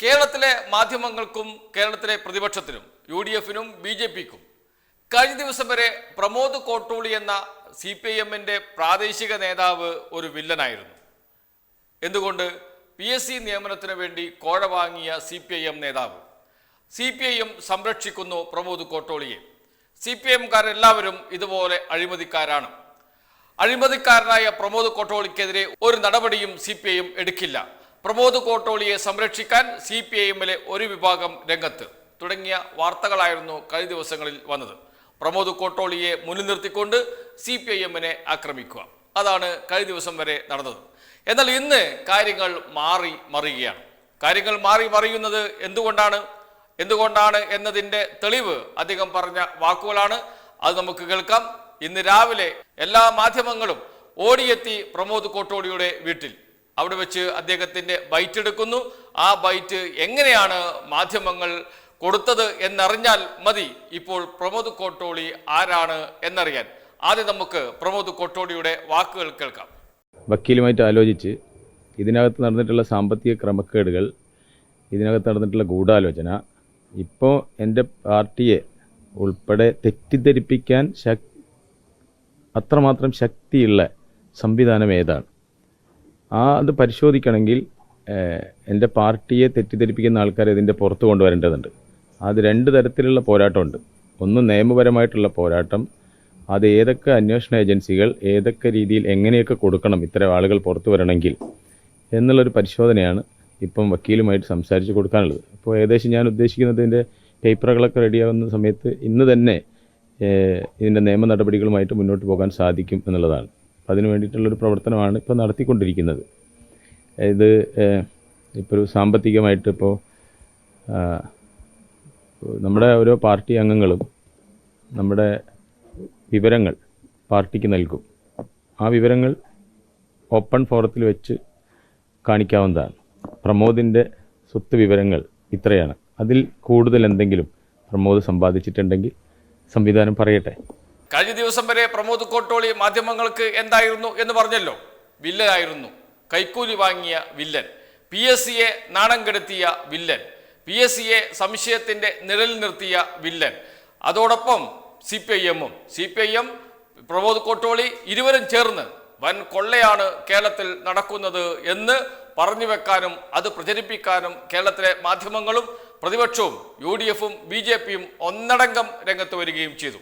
കേരളത്തിലെ മാധ്യമങ്ങൾക്കും കേരളത്തിലെ പ്രതിപക്ഷത്തിനും യു ഡി എഫിനും ബി ജെ പിക്കും കഴിഞ്ഞ ദിവസം വരെ പ്രമോദ് കോട്ടൂളി എന്ന സി പി എമ്മിന്റെ പ്രാദേശിക നേതാവ് ഒരു വില്ലനായിരുന്നു. എന്തുകൊണ്ട്? പി എസ് സി നിയമനത്തിന് വേണ്ടി കോഴ വാങ്ങിയ സി പി ഐ എം നേതാവ്. സി പി ഐ എം സംരക്ഷിക്കുന്നു പ്രമോദ് കോട്ടോളിയെ. സി പി എംകാരെല്ലാവരും ഇതുപോലെ അഴിമതിക്കാരാണ്. അഴിമതിക്കാരനായ പ്രമോദ് കോട്ടോളിക്കെതിരെ ഒരു നടപടിയും സി പി ഐ എം എടുക്കില്ല. പ്രമോദ് കോട്ടോളിയെ സംരക്ഷിക്കാൻ സി പി ഐ എമ്മിലെ ഒരു വിഭാഗം രംഗത്ത് തുടങ്ങിയ വാർത്തകളായിരുന്നു കഴിഞ്ഞ ദിവസങ്ങളിൽ വന്നത്. പ്രമോദ് കോട്ടോളിയെ മുന്നിൽ നിർത്തിക്കൊണ്ട് സി പി ഐ എമ്മിനെ ആക്രമിക്കുക. അതാണ് കഴിഞ്ഞ ദിവസം വരെ നടന്നത്. എന്നാൽ ഇന്ന് കാര്യങ്ങൾ മാറി മറിയുകയാണ്. കാര്യങ്ങൾ മാറി മറിയുന്നത് എന്തുകൊണ്ടാണ്? എന്തുകൊണ്ടാണ് എന്നതിന്റെ തെളിവ് അദ്ദേഹം പറഞ്ഞ വാക്കുകളാണ്. അത് നമുക്ക് കേൾക്കാം. ഇന്ന് രാവിലെ എല്ലാ മാധ്യമങ്ങളും ഓടിയെത്തി പ്രമോദ് കോട്ടോളിയുടെ വീട്ടിൽ. അവിടെ വെച്ച് അദ്ദേഹത്തിന്റെ ബൈറ്റ് എടുക്കുന്നു. ആ ബൈറ്റ് എങ്ങനെയാണ് മാധ്യമങ്ങൾ കൊടുത്തത് എന്നറിഞ്ഞാൽ മതി. ഇപ്പോൾ പ്രമോദ് കോട്ടോളി ആരാണ് എന്നറിയാൻ. ആദ്യം നമുക്ക് പ്രമോദ് കോട്ടോളിയുടെ വാക്കുകൾ കേൾക്കാം. വക്കീലുമായിട്ട് ആലോചിച്ച് ഇതിനകത്ത് നടന്നിട്ടുള്ള സാമ്പത്തിക ക്രമക്കേടുകൾ ഇതിനകത്ത് നടന്നിട്ടുള്ള ഗൂഢാലോചന ഇപ്പോൾ എന്റെ പാർട്ടിയെ ഉൾപ്പെടെ തെറ്റിദ്ധരിപ്പിക്കാൻ ശക് അത്രമാത്രം ശക്തിയുള്ള സംവിധാനം ഏതാണ്? ആ അത് പരിശോധിക്കണമെങ്കിൽ എന്റെ പാർട്ടിയെ തെറ്റിദ്ധരിപ്പിക്കുന്ന ആൾക്കാരെ ഇതിന്റെ പുറത്ത് കൊണ്ടുവരേണ്ടതുണ്ട്. അത് രണ്ട് തരത്തിലുള്ള പോരാട്ടമുണ്ട്. ഒന്ന് നിയമപരമായിട്ടുള്ള പോരാട്ടം അത് ഏതൊക്കെ അന്വേഷണ ഏജൻസികൾ ഏതൊക്കെ രീതിയിൽ എങ്ങനെയൊക്കെ കൊടുക്കണം ഇത്തരം ആളുകൾ പുറത്തു വരണമെങ്കിൽ എന്നുള്ളൊരു പരിശോധനയാണ് ഇപ്പം വക്കീലുമായിട്ട് സംസാരിച്ച് കൊടുക്കാനുള്ളത്. അപ്പോൾ ഏകദേശം ഞാൻ ഉദ്ദേശിക്കുന്നതിന്റെ പേപ്പറുകളൊക്കെ റെഡിയാകുന്ന സമയത്ത് ഇന്ന് തന്നെ ഇതിന്റെ നിയമ നടപടികളുമായിട്ട് മുന്നോട്ട് പോകാൻ സാധിക്കും എന്നുള്ളതാണ്. അതിന് വേണ്ടിയിട്ടുള്ളൊരു പ്രവർത്തനമാണ് ഇപ്പോൾ നടത്തിക്കൊണ്ടിരിക്കുന്നത്. ഇത് ഇപ്പോൾ ഒരു സാമ്പത്തികമായിട്ട് ഇപ്പോൾ നമ്മുടെ ഓരോ പാർട്ടി അംഗങ്ങളും നമ്മുടെ വിവരങ്ങൾ പാർട്ടിക്ക് നൽകും. ആ വിവരങ്ങൾ ഓപ്പൺ ഫോറത്തിൽ വെച്ച് കാണിക്കാവുന്നതാണ്. പ്രമോദിന്റെ സ്വത്ത് വിവരങ്ങൾ ഇത്രയാണ്. അതിൽ കൂടുതൽ എന്തെങ്കിലും പ്രമോദ് സമ്പാദിച്ചിട്ടുണ്ടെങ്കിൽ സംവിധാനം പറയട്ടെ. കഴിഞ്ഞ ദിവസം വരെ പ്രമോദ് കോട്ടോളി മാധ്യമങ്ങൾക്ക് എന്തായിരുന്നു എന്ന് പറഞ്ഞല്ലോ. വില്ലനായിരുന്നു. കൈക്കൂലി വാങ്ങിയ വില്ലൻ. പി എസ് സിയെ നാണം കെടുത്തിയ വില്ലൻ. പി എസ് സിയെ സംശയത്തിന്റെ നിഴലിൽ നിർത്തിയ വില്ലൻ. അതോടൊപ്പം സി പി ഐ എമ്മും C P I M Pramod Kottoli ഇരുവരും ചേർന്ന് വൻ കൊള്ളയാണ് കേരളത്തിൽ നടക്കുന്നത് എന്ന് പറഞ്ഞു വെക്കാനും അത് പ്രചരിപ്പിക്കാനും കേരളത്തിലെ മാധ്യമങ്ങളും പ്രതിപക്ഷവും യു ഡി എഫും ബി ജെ പിയും ഒന്നടങ്കം രംഗത്ത് വരികയും ചെയ്തു.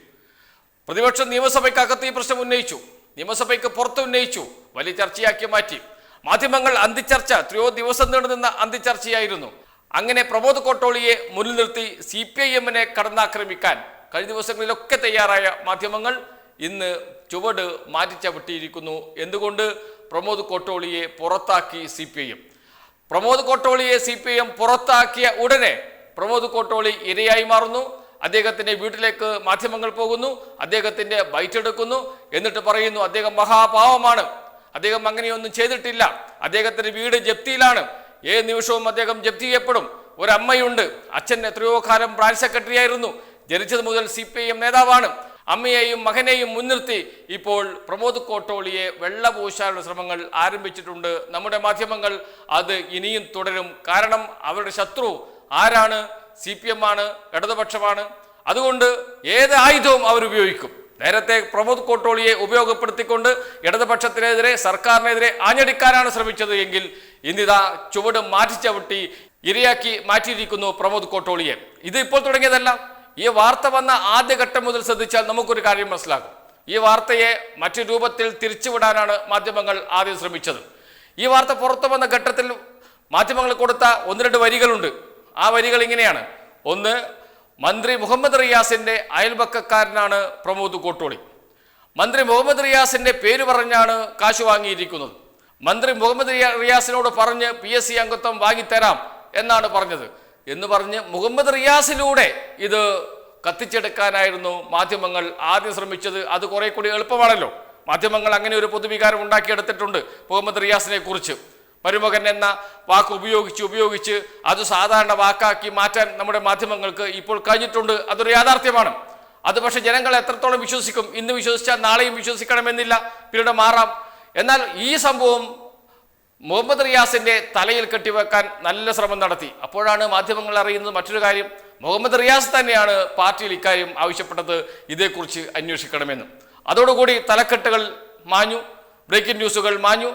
പ്രതിപക്ഷം നിയമസഭയ്ക്കകത്ത് ഈ പ്രശ്നം ഉന്നയിച്ചു. നിയമസഭയ്ക്ക് പുറത്ത് ഉന്നയിച്ചു. വലിയ ചർച്ചയാക്കി മാറ്റി. മാധ്യമങ്ങൾ അന്തിച്ചർച്ച എത്രയോ ദിവസം നീണ്ടുനിന്ന അന്തിച്ചർച്ചയായിരുന്നു അങ്ങനെ പ്രമോദ് കോട്ടോളിയെ മുന്നിൽ നിർത്തി സി പി ഐ എമ്മിനെ കടന്നാക്രമിക്കാൻ കഴിഞ്ഞ ദിവസങ്ങളിലൊക്കെ തയ്യാറായ മാധ്യമങ്ങൾ ഇന്ന് ചുവട് മാറ്റിച്ചവിട്ടിയിരിക്കുന്നു എന്തുകൊണ്ട്? പ്രമോദ് കോട്ടോളിയെ പുറത്താക്കി C P I M Pramod കോട്ടോളിയെ C P I M പുറത്താക്കിയ ഉടനെ പ്രമോദ് കോട്ടോളി ഇരയായി മാറുന്നു. അദ്ദേഹത്തിന്റെ വീട്ടിലേക്ക് മാധ്യമങ്ങൾ പോകുന്നു അദ്ദേഹത്തിന്റെ ബൈറ്റ് എടുക്കുന്നു എന്നിട്ട് പറയുന്നു അദ്ദേഹം മഹാപാവമാണ്. അദ്ദേഹം അങ്ങനെയൊന്നും ചെയ്തിട്ടില്ല. അദ്ദേഹത്തിന്റെ വീട് ജപ്തിയിലാണ്. ഏത് നിമിഷവും അദ്ദേഹം ജപ്തി ചെയ്യപ്പെടും ഒരമ്മയുണ്ട്. അച്ഛൻ എത്രയോ കാലം ബ്രാഞ്ച് സെക്രട്ടറി ആയിരുന്നു. ജനിച്ചത് മുതൽ സി പി ഐ എം നേതാവാണ്. അമ്മയെയും മകനെയും മുൻനിർത്തി ഇപ്പോൾ പ്രമോദ് കോട്ടോളിയെ വെള്ളപൂശാനുള്ള ശ്രമങ്ങൾ ആരംഭിച്ചിട്ടുണ്ട്. നമ്മുടെ മാധ്യമങ്ങൾ അത് ഇനിയും തുടരും. കാരണം അവരുടെ ശത്രു ആരാണ്? സി പി എം ആണ് ഇടതുപക്ഷമാണ്. അതുകൊണ്ട് ഏത് ആയുധവും അവരുപയോഗിക്കും നേരത്തെ പ്രമോദ് കോട്ടോളിയെ ഉപയോഗപ്പെടുത്തിക്കൊണ്ട് ഇടതുപക്ഷത്തിനെതിരെ സർക്കാരിനെതിരെ ആഞ്ഞടിക്കാനാണ് ശ്രമിച്ചത് എങ്കിൽ ഇന്നിതാ ചുവട് മാറ്റിച്ചവിട്ടി ഇരയാക്കി മാറ്റിയിരിക്കുന്നു പ്രമോദ് കോട്ടോളിയെ. ഇത് ഇപ്പോൾ തുടങ്ങിയതല്ല. ഈ വാർത്ത വന്ന ആദ്യഘട്ടം മുതൽ ശ്രദ്ധിച്ചാൽ നമുക്കൊരു കാര്യം മനസ്സിലാകും. ഈ വാർത്തയെ മറ്റു രൂപത്തിൽ തിരിച്ചുവിടാനാണ് മാധ്യമങ്ങൾ ആദ്യം ശ്രമിച്ചത്. ഈ വാർത്ത പുറത്തു വന്ന ഘട്ടത്തിൽ മാധ്യമങ്ങൾ കൊടുത്ത ഒന്ന് രണ്ട് വരികളുണ്ട്. ആ വരികൾ ഇങ്ങനെയാണ്. ഒന്ന് മന്ത്രി മുഹമ്മദ് റിയാസിന്റെ അയൽപക്കക്കാരനാണ് പ്രമോദ് കോട്ടോളി. മന്ത്രി മുഹമ്മദ് റിയാസിന്റെ പേര് പറഞ്ഞാണ് കാശ് വാങ്ങിയിരിക്കുന്നത്. മന്ത്രി മുഹമ്മദ് റിയാസിനോട് പറഞ്ഞ് പി എസ് സി അംഗത്വം വാങ്ങിത്തരാം എന്നാണ് പറഞ്ഞത്. എന്ന് പറഞ്ഞ് മുഹമ്മദ് റിയാസിലൂടെ ഇത് കത്തിച്ചെടുക്കാനായിരുന്നു മാധ്യമങ്ങൾ ആദ്യം ശ്രമിച്ചത്. അത് കുറെ കൂടി എളുപ്പമാണല്ലോ. മാധ്യമങ്ങൾ അങ്ങനെ ഒരു പൊതുവികാരം ഉണ്ടാക്കിയെടുത്തിട്ടുണ്ട് മുഹമ്മദ് റിയാസിനെ കുറിച്ച്. മരുമകൻ എന്ന വാക്ക് ഉപയോഗിച്ച് ഉപയോഗിച്ച് അത് സാധാരണ വാക്കാക്കി മാറ്റാൻ നമ്മുടെ മാധ്യമങ്ങൾക്ക് ഇപ്പോൾ കഴിഞ്ഞിട്ടുണ്ട്. അതൊരു യാഥാർത്ഥ്യമാണ്. അത് പക്ഷേ ജനങ്ങൾ എത്രത്തോളം വിശ്വസിക്കും ഇന്ന് വിശ്വസിച്ചാൽ നാളെയും വിശ്വസിക്കണമെന്നില്ല. പിന്നീട് മാറാം. എന്നാൽ ഈ സംഭവം മുഹമ്മദ് റിയാസിന്റെ തലയിൽ കെട്ടിവെക്കാൻ നല്ല ശ്രമം നടത്തി. അപ്പോഴാണ് മാധ്യമങ്ങൾ അറിയുന്നത് മറ്റൊരു കാര്യം. മുഹമ്മദ് റിയാസ് തന്നെയാണ് പാർട്ടിയിൽ ഇക്കാര്യം ആവശ്യപ്പെട്ടത് ഇതേക്കുറിച്ച് അന്വേഷിക്കണമെന്ന്. അതോടുകൂടി തലക്കെട്ടുകൾ മാഞ്ഞു. ബ്രേക്കിംഗ് ന്യൂസുകൾ മാഞ്ഞു.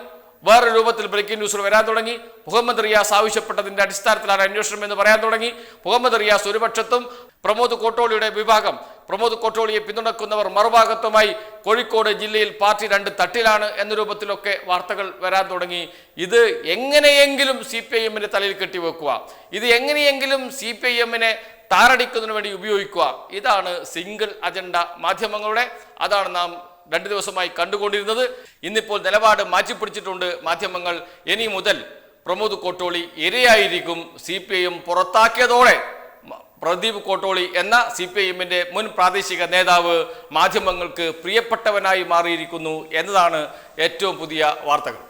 വേറെ രൂപത്തിൽ ബ്രേക്കിംഗ് ന്യൂസുകൾ വരാൻ തുടങ്ങി. മുഹമ്മദ് റിയാസ് ആവശ്യപ്പെട്ടതിന്റെ അടിസ്ഥാനത്തിലാണ് അന്വേഷണം എന്ന് പറയാൻ തുടങ്ങി. മുഹമ്മദ് റിയാസ് ഒരു പക്ഷത്തും പ്രമോദ് കോട്ടോളിയുടെ വിഭാഗം പ്രമോദ് കോട്ടോളിയെ പിന്തുണക്കുന്നവർ മറുഭാഗത്തുമായി കോഴിക്കോട് ജില്ലയിൽ പാർട്ടി രണ്ട് തട്ടിലാണ് എന്ന രൂപത്തിലൊക്കെ വാർത്തകൾ വരാൻ തുടങ്ങി. ഇത് എങ്ങനെയെങ്കിലും സി പി ഐ എമ്മിന്റെ തലയിൽ കെട്ടിവെക്കുക. ഇത് എങ്ങനെയെങ്കിലും സി പി ഐ എമ്മിനെ താറടിക്കുന്നതിന് വേണ്ടി ഉപയോഗിക്കുക. ഇതാണ് സിംഗിൾ അജണ്ട മാധ്യമങ്ങളുടെ അതാണ് നാം രണ്ട് ദിവസമായി കണ്ടുകൊണ്ടിരുന്നത്. ഇന്നിപ്പോൾ നിലപാട് മാറ്റിപ്പിടിച്ചിട്ടുണ്ട് മാധ്യമങ്ങൾ. ഇനി മുതൽ പ്രമോദ് കോട്ടോളി ഇരയായിരിക്കും സി പി ഐ എം പുറത്താക്കിയതോടെ പ്രദീപ് കോട്ടോളി എന്ന സി പി ഐ എമ്മിന്റെ മുൻ പ്രാദേശിക നേതാവ് മാധ്യമങ്ങൾക്ക് പ്രിയപ്പെട്ടവനായി മാറിയിരിക്കുന്നു എന്നതാണ് ഏറ്റവും പുതിയ വാർത്തകൾ.